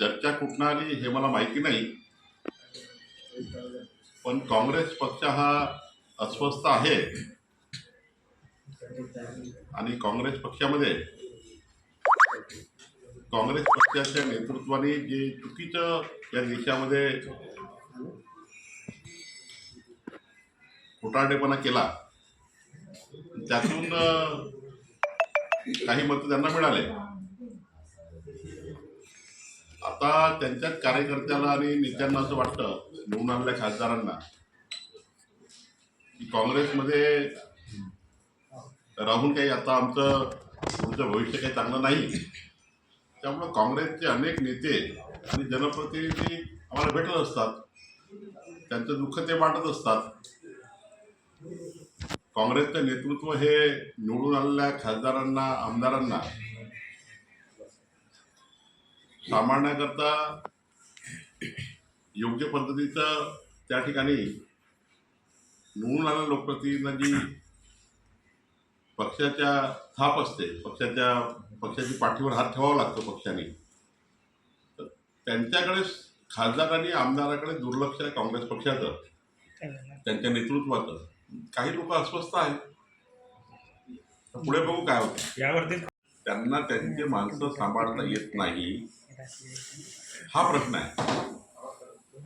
चर्चा कुठनं आली हे मला माहिती नाही. पण काँग्रेस पक्ष हा अस्वस्थ आहे. आणि काँग्रेस पक्षामध्ये काँग्रेस पक्षाच्या नेतृत्वाने जे चुकीचं या देशामध्ये खोटारडेपणा केला त्यातून काही मतं त्यांना मिळाले. आता त्यांच्याच कार्यकर्त्याला आणि नेत्यांना असं वाटतं निवडून आलेल्या खासदारांना की काँग्रेसमध्ये राहून काही आता आमचं पुढचं भविष्य काही चांगलं नाही. त्यामुळं काँग्रेसचे अनेक नेते आणि जनप्रतिनिधी आम्हाला भेटत असतात. त्यांचं दुःख ते वाटत असतात. काँग्रेसचं नेतृत्व हे निवडून आलेल्या खासदारांना आमदारांना सांभाळण्याकरता योग्य पद्धतीचं त्या ठिकाणी निवडून आलेल्या लोकप्रतिनिधी पक्षाच्या थाप असते. पक्षाच्या पक्षाची पाठीवर हात ठेवावा लागतो पक्षाने. तर त्यांच्याकडे खासदार आणि आमदाराकडे दुर्लक्ष आहे काँग्रेस पक्षाचं. त्यांच्या नेतृत्वाचं. काही लोक अस्वस्थ आहेत. पुढे बघू काय होतं. यावरती त्यांना त्यांचे माणसं सांभाळता येत नाही. हा प्रश्न आहे.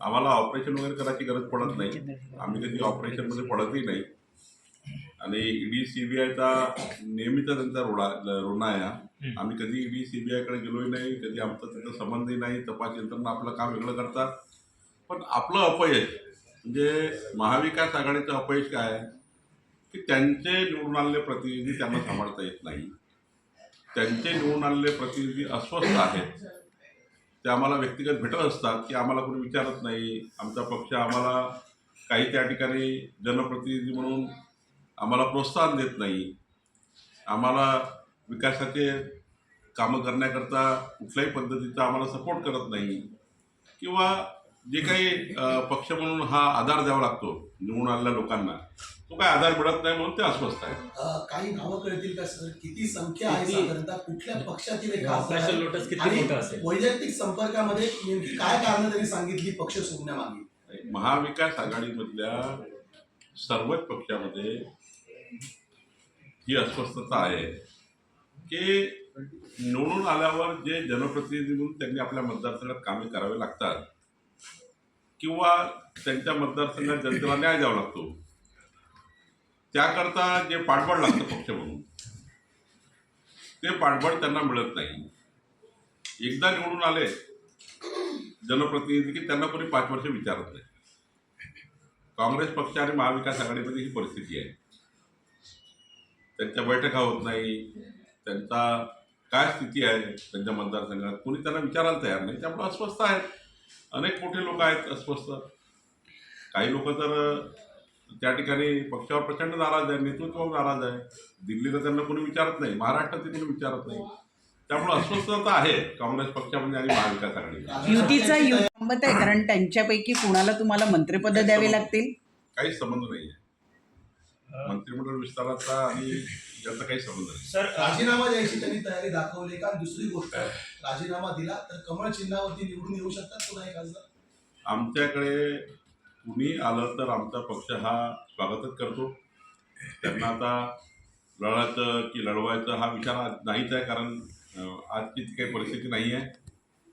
आम्हाला ऑपरेशन वगैरे करायची गरज पडत नाही. आम्ही कधी ऑपरेशनमध्ये पडतही नाही. आणि ईडी सीबीआयचा नेहमीचा त्यांचा रोडा रोना आहे हा. आम्ही कधी ईडी सीबीआयकडे गेलोही नाही कधी आमचा त्याचा संबंधही नाही तपास यंत्रणा आपलं काम वेगळं करतात पण आपलं अपयश म्हणजे महाविकास आघाडीचं अपयश काय आहे? की त्यांचे निवडून आलेले प्रतिनिधी त्यांना सांभाळता येत नाही. त्यांचे निवडून आलेले प्रतिनिधी अस्वस्थ आहेत. ते आम्हाला व्यक्तिगत भेटत असतात की आम्हाला कोणी विचारत नाही. आमचा पक्ष आम्हाला काही त्या ठिकाणी जनप्रतिनिधी म्हणून आम्हाला प्रोत्साहन देत नाही. आम्हाला विकासाचे कामं करण्याकरता कुठल्याही पद्धतीचा आम्हाला सपोर्ट करत नाही. किंवा जे काही पक्ष म्हणून हा आधार द्यावा लागतो. निवडून आलेल्या लोकांना. तो काय आधार मिळत नाही म्हणून ते अस्वस्थ आहेत. अ, काही नावं कळतील का सर? किती संख्या आहे किती? साधारणतः? कुठल्या पक्षातील खासदार आहे? लोटस किती आणि मोठं असेल? वैयक्तिक संपर्कामध्ये नेमकी काय कारण त्यांनी सांगितली पक्ष सोडण्यामागे? महाविकास आघाडीमधल्या सर्वच पक्षामध्ये ही अस्वस्थता आहे. की निवडून आल्यावर जे जनप्रतिनिधी म्हणून त्यांनी आपल्या मतदारसंघात कामे करावे लागतात किंवा त्यांच्या मतदारसंघात जनतेला न्याय द्यावा लागतो. त्याकरता जे पाठबळ लागतं पक्ष म्हणून ते पाठबळ त्यांना मिळत नाही. एकदा निवडून आले जनप्रतिनिधी की त्यांना कोणी पाच वर्ष विचारत नाही. काँग्रेस पक्ष आणि महाविकास आघाडीमध्ये ही परिस्थिती आहे. त्यांच्या बैठका होत नाही त्यांचा काय स्थिती आहे त्यांच्या मतदारसंघात? कोणी त्यांना विचारायला तयार नाही त्यामुळे अस्वस्थ आहेत. अनेक मोठे लोक आहेत अस्वस्थ. काही लोक तर त्या ठिकाणी पक्षावर प्रचंड नाराज आहे नेतृत्वावर नाराज आहे. दिल्लीला त्यांना कोणी विचारत नाही महाराष्ट्रात कोणी विचारत नाही. त्यामुळे अस्वस्थता आहे काँग्रेस पक्षामध्ये आणि महाविकास आघाडीमध्ये. युतीचा युती थांबत आहे कारण त्यांच्यापैकी कुणाला तुम्हाला मंत्रिपद द्यावे लागतील? काहीच संबंध नाही आहे मंत्रिमंडळ विस्ताराचा आणि याचा काही संबंध नाही. सर राजीनामा द्यायची त्यांनी तयारी दाखवली का? दुसरी गोष्ट राजीनामा दिला तर कमळ चिन्हावरती निवडून येऊ शकतात पुन्हा एक खासदार आमच्याकडे कुणी आलं तर आमचा पक्ष हा स्वागतच करतो. त्यांना आता लढायचं की लढवायचं हा विचार आज नाहीच आहे कारण अं, आजची ती काही परिस्थिती नाही आहे.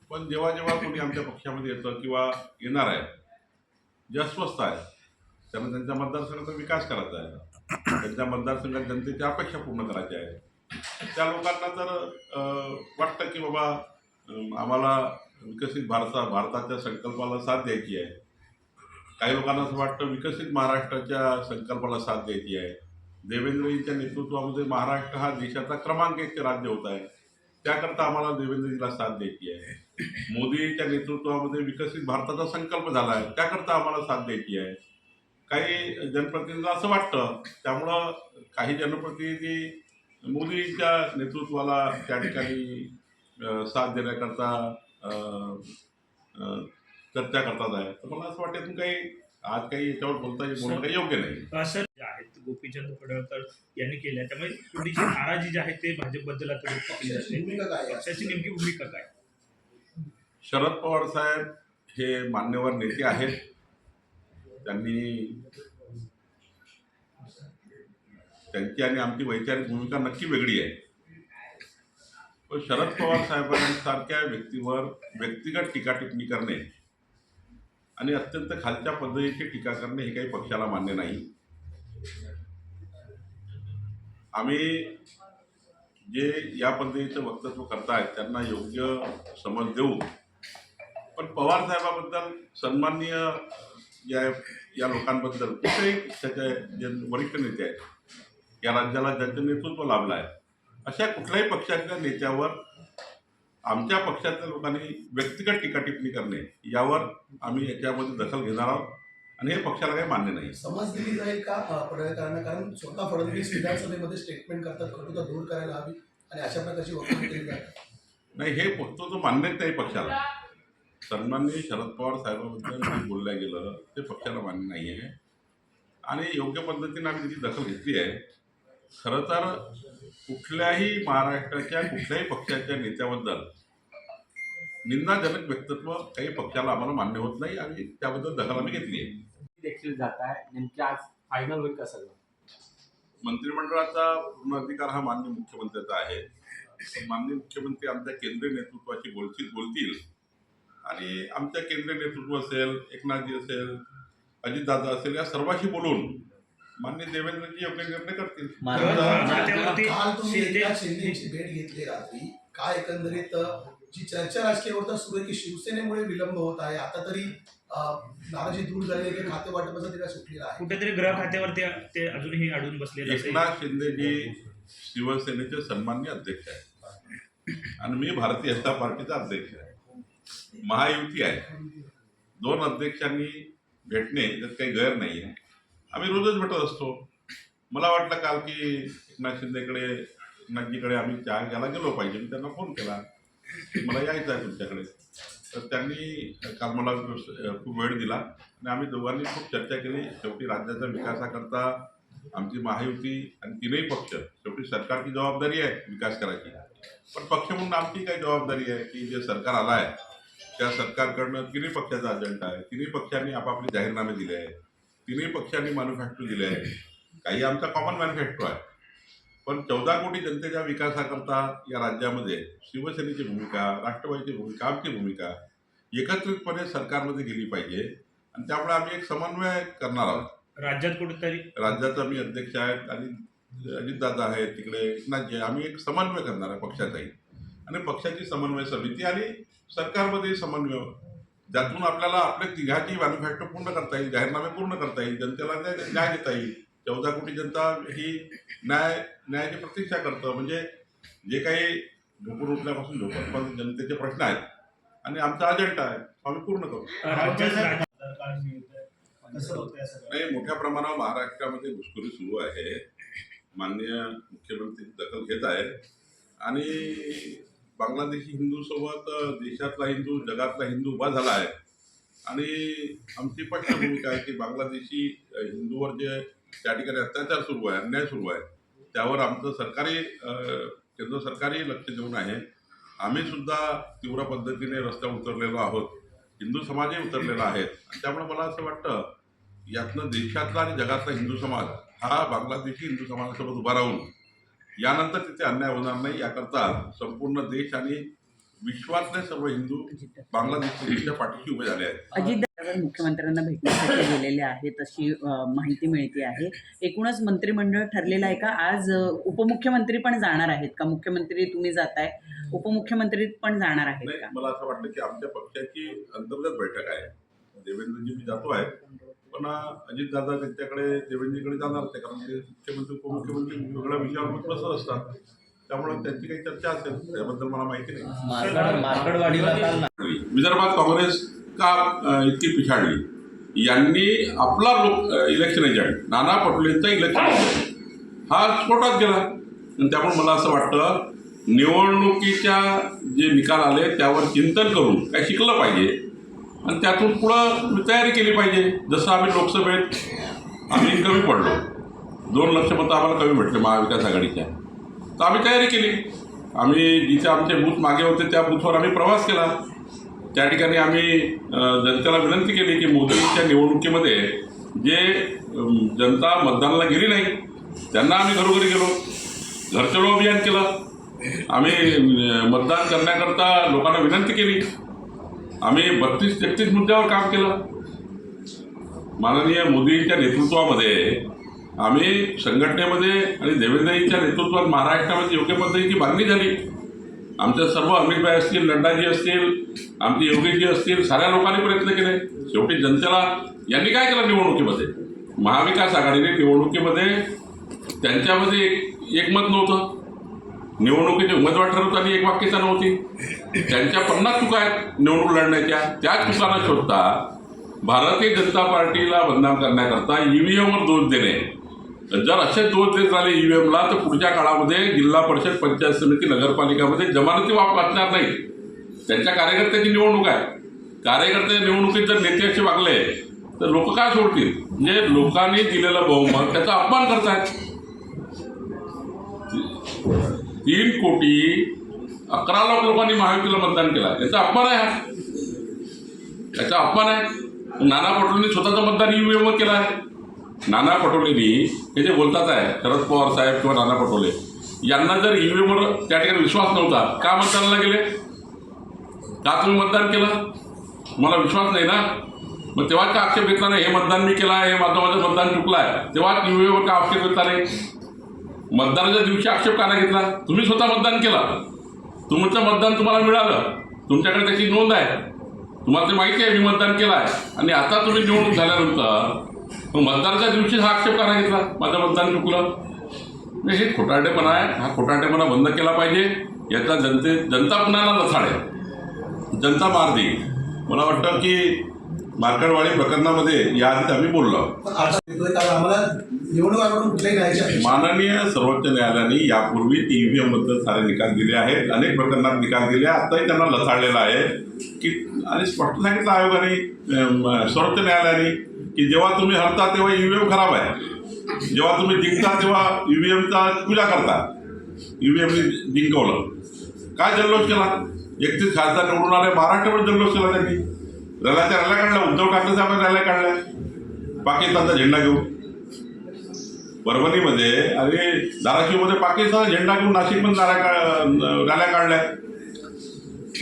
पण जेव्हा जेव्हा कोणी आमच्या पक्षामध्ये येतं किंवा येणार आहे जे अस्वस्थ आहे त्यांना त्यांच्या मतदारसंघाचा विकास करायचा आहे. त्यांच्या मतदारसंघात जनतेच्या अपेक्षा पूर्ण करायच्या आहेत त्या लोकांना तर वाटतं की बाबा आम्हाला विकसित भारता भारताच्या संकल्पाला साथ द्यायची आहे. काही लोकांना असं वाटतं विकसित महाराष्ट्राच्या संकल्पाला साथ द्यायची आहे. देवेंद्रजींच्या नेतृत्वामध्ये महाराष्ट्र हा देशाचा क्रमांक एक राज्य होत आहे. त्याकरता आम्हाला देवेंद्रजीला साथ द्यायची आहे. मोदींच्या नेतृत्वामध्ये विकसित भारताचा संकल्प झाला आहे. त्याकरता आम्हाला साथ द्यायची आहे. काही जनप्रतिनिधीला असं वाटतं त्यामुळं काही जनप्रतिनिधी मोदींच्या नेतृत्वाला त्या ठिकाणी साथ देण्याकरता चर्चा करतात आहे. तर मला असं वाटतं काही आज काही याच्यावर बोलता बोलणं काही योग्य नाही. आहेत गोपीचंद पडळकर यांनी केल्या. त्यामुळे थोडीशी नाराजी जी आहे ते भाजपबद्दल आता व्यक्त केली जाते भूमिका काय आहे? पक्षाची नेमकी भूमिका काय? शरद पवार साहेब हे मान्यवर नेते आहेत. त्यांनी त्यांची आणि आमची वैचारिक भूमिका नक्की वेगळी आहे. पण शरद पवार साहेबांसारख्या व्यक्तीवर व्यक्तिगत टीका टिप्पणी करणे आणि अत्यंत खालच्या पद्धतीची टीका करणे हे काही पक्षाला मान्य नाही. आम्ही जे या पद्धतीचं वक्तव्य करतायत त्यांना योग्य समज देऊ. पण पवार साहेबाबद्दल सन्माननीय या या लोकांबद्दल कुठेही त्याचे जे वरिष्ठ नेते आहेत या राज्याला ज्यांचं नेतृत्व लाभलं आहे अशा कुठल्याही पक्षाच्या नेत्यावर आमच्या पक्षातल्या लोकांनी व्यक्तिगत टीका टिप्पणी करणे यावर आम्ही याच्यामध्ये दखल घेणार आहोत आणि हे पक्षाला काही मान्य नाही. समज दिली जाईल का? पडळकरांना कारण स्वतः फडणवीस विधानसभेमध्ये स्टेटमेंट करतात कटुता दूर करायला हवी आणि अशा प्रकारची वक्तव्य केली जातात नाही हे तो मान्यच नाही पक्षाला. सन्माननीय शरद पवार साहेबाबद्दल जे बोललं गेलं. ते पक्षाला मान्य नाही आहे आणि योग्य पद्धतीने आम्ही त्याची दखल घेतली आहे. खरं तर कुठल्याही महाराष्ट्राच्या कुठल्याही पक्षाच्या नेत्याबद्दल निंदाजनक व्यक्तित्व काही पक्षाला आम्हाला मान्य होत नाही आणि त्याबद्दल दखल आम्ही घेतली आहे. देखील जात आहे. नेमके आज फायनल होईल का सगळं? मंत्रिमंडळाचा पूर्ण अधिकार हा मान्य मुख्यमंत्र्याचा आहे. मान्य मुख्यमंत्री आमच्या केंद्रीय नेतृत्वाशी बोलतील बोलतील. आणि आमच्या केंद्रीय नेतृत्व असेल एकनाथजी असेल अजितदादा असेल या सर्वांशी बोलून मान्य देवेंद्रजी योग्य निर्णय करतील. काल तुम्ही एकनाथ शिंदेची भेट घेतली रात्री. काय एकंदरीत जी चर्चा राजकीय वर्तुळात सुरू आहे की शिवसेनेमुळे विलंब होत आहे आता तरी नाराजी दूर झाली आहे की खाते वाटपाचा तिला सुटलेला आहे. कुठेतरी ग्रह खात्यावरती ते अजूनही अडून बसलेले. एकनाथ शिंदेजी शिवसेनेचे सन्मान्य अध्यक्ष आहेत. आणि मी भारतीय जनता पार्टीचा अध्यक्ष आहे. महायुती आहे. दोन अध्यक्षांनी भेटणे त्यात काही गैर नाही आहे आम्ही रोजच भेटत असतो. मला वाटलं काल की एकनाथ शिंदेकडे एकनाथजीकडे आम्ही चहा घ्यायला गेलो पाहिजे. मी त्यांना फोन केला. मला यायचं आहे तुमच्याकडे. तर त्यांनी काल मला खूप वेळ दिला आणि आम्ही दोघांनी खूप चर्चा केली. शेवटी राज्याच्या विकासाकरता आमची महायुती आणि तीनही पक्ष शेवटी सरकारची जबाबदारी आहे विकास करायची. पण पक्ष म्हणून आमची काही जबाबदारी आहे की जे सरकार आलं आहे त्या सरकारकडनं तिन्ही पक्षाचा अजेंडा आहे. तिन्ही पक्षांनी आपापले जाहीरनामे दिले आहे तिन्ही पक्षांनी मॅन्युफॅक्चर दिले आहे काही आमचा कॉमन मॅन्युफॅक्चर आहे. पण चौदा कोटी जनतेच्या विकासाकरता या राज्यामध्ये शिवसेनेची भूमिका राष्ट्रवादीची भूमिका आमची भूमिका एकत्रितपणे सरकारमध्ये गेली पाहिजे. आणि त्यामुळे आम्ही एक समन्वय करणार आहोत. राज्यात कुठेतरी? राज्याचा मी अध्यक्ष आहेत आणि अजितदादा आहेत तिकडे एकनाथजी. आम्ही एक समन्वय करणार आहे पक्षाचाही. आणि पक्षाची समन्वय समिती आणि सरकारमध्ये समन्वय ज्यातून आपल्याला आपल्या तिघाची मॅन्युफॅक्चर पूर्ण करता येईल जाहीरनामे पूर्ण करता येईल जनतेला न्याय न्याय देता येईल. चौदा कोटी जनता ही न्याय न्यायाची प्रतीक्षा करतं. म्हणजे जे काही झोपून उठल्यापासून झोपून जनतेचे प्रश्न आहेत आणि आमचा अजेंडा आहे तो आम्ही पूर्ण करू. नाही मोठ्या प्रमाणावर महाराष्ट्रामध्ये घुसखोरी सुरू आहे. माननीय मुख्यमंत्री दखल घेत आहे आणि बांगलादेशी हिंदूसोबत देशातला हिंदू जगातला हिंदू उभा झाला आहे. आणि आमची पक्ष भूमिका आहे की बांगलादेशी हिंदूवर जे त्या ठिकाणी अत्याचार सुरू आहे अन्याय सुरू आहे त्यावर आमचं सरकारी केंद्र सरकारही लक्ष देऊन आहे. आम्ही सुद्धा तीव्र पद्धतीने रस्त्यावर उतरलेलो आहोत हिंदू समाजही उतरलेला आहे. आणि त्यामुळे मला असं वाटतं यातनं देशातला आणि जगातला हिंदू समाज हा बांगलादेशी हिंदू समाजासोबत उभा राहून यानंतर तिथे अन्याय होणार नाही. याकरता संपूर्ण देश आणि विश्वातले सर्व हिंदू बांगलादेशच्या पाठीशी उभे झाले आहेत. मुख्यमंत्र्यांना भेटण्यासाठी गेलेले आहेत अशी माहिती मिळते आहे. एकूणच मंत्रिमंडळ ठरलेलं आहे का? आज उपमुख्यमंत्री पण जाणार आहेत का? मुख्यमंत्री तुम्ही जाताय उपमुख्यमंत्री पण जाणार आहेत मला असं वाटतं की आमच्या पक्षाची अंतर्गत बैठक आहे. देवेंद्रजी मी जातो आहे. पण अजितदादा त्यांच्याकडे देवेंद्रजीकडे जाणार होते कारण ते मुख्यमंत्री उपमुख्यमंत्री वेगळ्या विषयावर बसत असतात. त्यामुळे त्यांची काही चर्चा असेल त्याबद्दल मला माहिती नाही. विदर्भात काँग्रेस का इतकी पिछाडली यांनी आपला लोक इलेक्शन एजंट नाना पटोलेंचा इलेक्शन एजंट हा स्फोटात गेला. आणि त्यामुळे मला असं वाटतं निवडणुकीच्या जे निकाल आले त्यावर चिंतन करून काय शिकलं पाहिजे आणि त्यातून पुढं तयारी केली पाहिजे. जसं आम्ही लोकसभेत आम्ही कमी पडलो. दोन लक्ष मतं आम्हाला कमी भेटले महाविकास आघाडीच्या. तर आम्ही तयारी केली. आम्ही जिथे आमचे बूथ मागे होते त्या बूथवर आम्ही प्रवास केला. त्या ठिकाणी आम्ही जनतेला विनंती केली की मोदींच्या निवडणुकीमध्ये जे जनता मतदानाला गेली नाही त्यांना आम्ही घरोघरी गेलो. घरचळो अभियान केलं. आम्ही मतदान करण्याकरता लोकांना विनंती केली. आम्ही बत्तीस तेहतीस मुद्द्यावर काम केलं. माननीय मोदींच्या नेतृत्वामध्ये आम्ही संघटनेमध्ये आणि देवेंद्रजींच्या नेतृत्वात महाराष्ट्रामध्ये योग्य पद्धतीची बांधणी झाली. आमच्या सर्व अमितभाई असतील नड्डाजी असतील आमचे योगीजी असतील साऱ्या लोकांनी प्रयत्न केले. शेवटी जनतेला यांनी काय केलं निवडणुकीमध्ये? महाविकास आघाडीने निवडणुकीमध्ये त्यांच्यामध्ये एक एकमत नव्हतं. निवडणुकीचे उमेदवार ठरवताना एक वाक्यता नव्हती. त्यांच्या पन्नास चुका आहेत निवडणूक लढण्याच्या. त्याच चुकांना शोधता भारतीय जनता पार्टीला बदनाम करण्याकरता ईव्हीएमवर दोष देणे. जर असे दोष देत राहिले ईव्हीएमला तर पुढच्या काळामध्ये जिल्हा परिषद पंचायत समिती नगरपालिकामध्ये जमानती वाप वाचणार नाही त्यांच्या कार्यकर्त्याची निवडणूक आहे. कार्यकर्ते निवडणुकीत जर नेते असे वागले तर लोक काय सोडतील? म्हणजे लोकांनी दिलेलं बहुमत त्याचा अपमान करतायत. तीन कोटी अकरा लाख लोकांनी महायुतीला मतदान केला. याचा अपमान आहे हा. याचा अपमान आहे. नाना पटोलेंनी स्वतःचं मतदान ईव्हीएमवर केलं आहे. नाना पटोलेंनी हे जे बोलतात आहे शरद पवार साहेब किंवा नाना पटोले यांना जर ईव्हीएमवर त्या ठिकाणी विश्वास नव्हता का मतदानाला गेले? का तुम्ही मतदान केलं? मला विश्वास नाही ना? मग तेव्हा का आक्षेप घेतला नाही हे मतदान मी केलं आहे हे माझं माझं मतदान चुकलं आहे. तेव्हा ईव्हीएमवर का आक्षेप घेतला नाही? मतदानाच्या दिवशी आक्षेप का नाही घेतला. तुम्ही स्वतः मतदान केलं. तुमचं मतदान तुम्हाला मिळालं. तुमच्याकडे त्याची नोंद आहे. तुम्हाला ते माहिती आहे मी मतदान केलं आहे. आणि आता तुम्ही निवडणूक झाल्यानंतर मग मतदानाच्या दिवशी हा आक्षेप का नाही घेतला. माझं मतदान चुकलं. नाही हे खोटारडेपणा आहे. हा खोटारडेपणा बंद केला पाहिजे. याचा जनते जनता पुन्हा आहे जनता मार देईल मला वाटतं की मार्कडवाडी प्रकरणामध्ये याआधी आम्ही बोललो माननीय सर्वोच्च न्यायालयाने यापूर्वी ईव्हीएमबद्दल सारे निकाल दिले आहेत. अनेक प्रकरणात निकाल दिले. आताही त्यांना लथाडलेला आहे की आणि स्पष्ट सांगितलं आयोगाने सर्वोच्च न्यायालयाने की जेव्हा तुम्ही हरता तेव्हा ईव्हीएम खराब आहे. जेव्हा तुम्ही जिंकता तेव्हा ईव्हीएमचा पूजा करता. ईव्हीएमने जिंकवलं. काय जल्लोष केला? एकतीस खासदार निवडून आले महाराष्ट्रभर जल्लोष केला त्यांनी. रॅल्याच्या रॅल्या काढल्या उद्धव ठाकरे आपण रॅल्या काढला. पाकिस्तानचा झेंडा घेऊन. परभणीमध्ये आणि धाराशिवमध्ये पाकिस्तानचा झेंडा घेऊन नाशिकमध्ये रॅल्या का- रॅल्या काढल्या.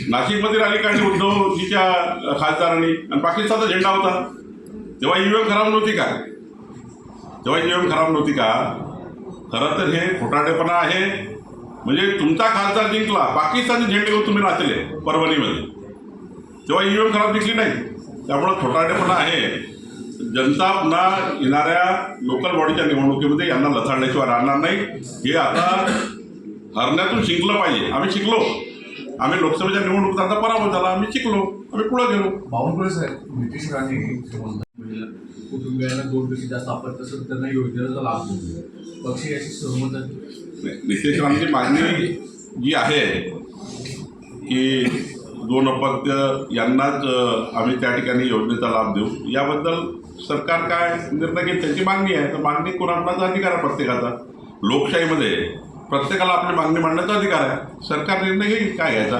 नाशिकमध्ये रॅली काढली उद्धवजीच्या खासदारांनी. आणि पाकिस्तानचा झेंडा होता. तेव्हा ईव्हीएम खराब नव्हती का? तेव्हा ईव्हीएम खराब नव्हती का? खरं तर हे खोटाटेपणा आहे. म्हणजे तुमचा खासदार जिंकला. पाकिस्तानचे झेंडे घेऊन तुम्ही नाचले परभणीमध्ये. तेव्हा ईव्हीएम खराब दिसली नाही. त्यामुळं खोटारडेपणा आहे. जनता पुन्हा येणाऱ्या लोकल बॉडीच्या निवडणुकीमध्ये यांना लथाडल्याशिवाय राहणार नाही. हे आता हरण्यातून शिकलं पाहिजे. आम्ही शिकलो. आम्ही लोकसभेच्या निवडणुकीत आता पराभव झाला. आम्ही शिकलो. आम्ही पुढे गेलो. बावनकुळे साहेब नितीश राणे म्हणजे कुटुंबियांना दोन पेक्षा जास्त आपत तसं त्यांना योजनेचा लाभ पक्षी याची सहमत आहे नितेश राणची मागणी जी आहे की दोन अपत्य यांनाच आम्ही त्या ठिकाणी योजनेचा लाभ देऊ. याबद्दल सरकार काय निर्णय घेईल त्याची मागणी आहे. तर मागणी कोणाकोणाचा अधिकार आहे प्रत्येकाचा? लोकशाहीमध्ये प्रत्येकाला आपली मागणी मांडण्याचा अधिकार आहे. सरकार निर्णय घेईल काय घ्यायचा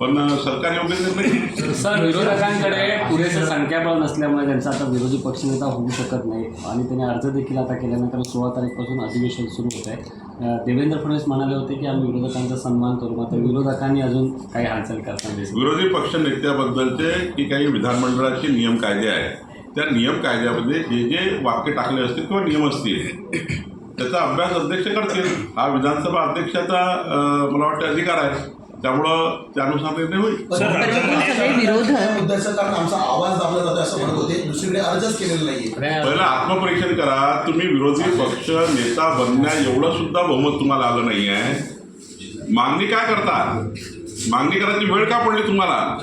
पण सरकार योग्य निर्णय सर विरोधकांकडे पुरेसं संख्याबळ नसल्यामुळे त्यांचा आता विरोधी पक्षनेता होऊ शकत नाही आणि त्यांनी अर्ज देखील आता केल्यानंतर सोळा तारीखपासून अधिवेशन सुरू होत आहे. देवेंद्र फडणवीस म्हणाले होते की आम्ही विरोधकांचा सन्मान करू मात्र विरोधकांनी अजून काही हालचाल करताना दिसत विरोधी पक्ष नेत्याबद्दलचे की काही विधानमंडळाचे नियम कायदे आहेत त्या नियम कायद्यामध्ये जे जे वाक्य टाकले असतील किंवा नियम असतील त्याचा अभ्यास अध्यक्ष करतील. हा विधानसभा अध्यक्षाचा मला वाटतं अधिकार आहे. त्यामुळं त्यानुसार निर्णय होईल. पण सर, तरी पण सगळे विरोधक मुद्द्याचं कारण आमचा आवाज दाबला जातो असं म्हणत होते. दुसरीकडे अर्जच केलेला नाहीये. पहिलं आत्मपरीक्षण करा. तुम्ही विरोधी पक्ष नेता बनण्या एवढं सुद्धा बहुमत तुम्हाला आलं नाही आहे मागणी काय करता? मागणी करायची वेळ का पडली तुम्हाला?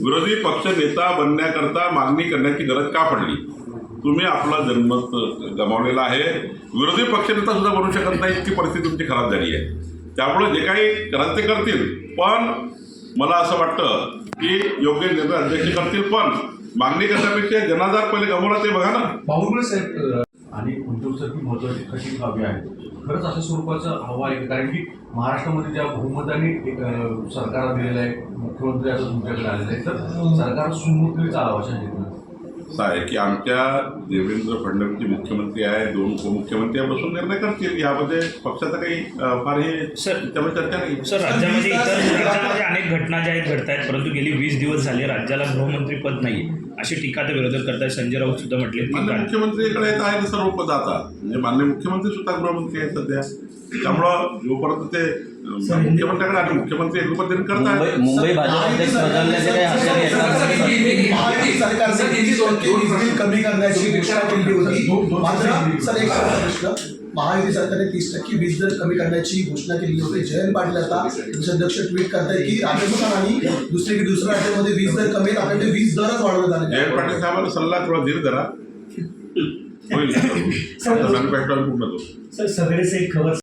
विरोधी पक्ष नेता बनण्याकरता मागणी करण्याची गरज का पडली? तुम्ही आपला जन्म गमावलेला आहे. विरोधी पक्षनेता सुद्धा बनू शकत नाही. इतकी परिस्थिती तुमची खराब झाली आहे. त्यामुळे जे काही करायचं ते करतील पण मला असं वाटतं की योग्य निर्णय अध्यक्ष करतील पण मागणी करण्यापेक्षा जनाधार पहिले गमवला ते बघा ना. बावनकुळे साहेब आणि उद्योगसाठी महत्वाची कशी बाबी आहे खरंच अशा स्वरूपाचं हवा आहे कारण की महाराष्ट्रामध्ये ज्या बहुमताने एक, सरकार दिलेलं आहे मुख्यमंत्री आता तुमच्याकडे आलेले आहेत तर सरकार सुमूर्तपणे चालावं अशा असं आहे की आमच्या देवेंद्र फडणवीस जे मुख्यमंत्री आहे दोन उपमुख्यमंत्री बसून निर्णय करतील. यामध्ये पक्षाचा काही फार हे सर- त्यामुळे चर्चा नाही. सर राज्यामध्ये इतर राज्यामध्ये अनेक घटना ज्या आहेत घडत आहेत परंतु गेली वीस दिवस झाले राज्याला गृहमंत्री पद नाही अशी टीका ते विरोधक करतात संजय राऊत सुद्धा म्हटले मुख्यमंत्रीकडे येत आहे सर्व पद आता म्हणजे मान्य मुख्यमंत्री सुद्धा गृहमंत्री आहेत सध्या त्यामुळं जोपर्यंत ते मुख्यमंत्र्याकडे आणि मुख्यमंत्री एकरूपतेने करत मुंबई आहेत मुंबई आहेत सरकारने कमी करण्याची होती मात्र सर एक प्रश्न महायुती सरकारने तीस टक्के वीज दर कमी करण्याची घोषणा केली होती. जयंत पाटील आता अध्यक्ष ट्विट करतायत की राजस्थान आणि दुसरीकडे दुसऱ्या राज्यामध्ये वीज दर कमी आहेत. आपल्याकडे वीज दरच वाढवण्यात आले जयंत पाटील साहेबांना सल्ला थोडा धीर धरा. होईल. सर सगळेच एक खबर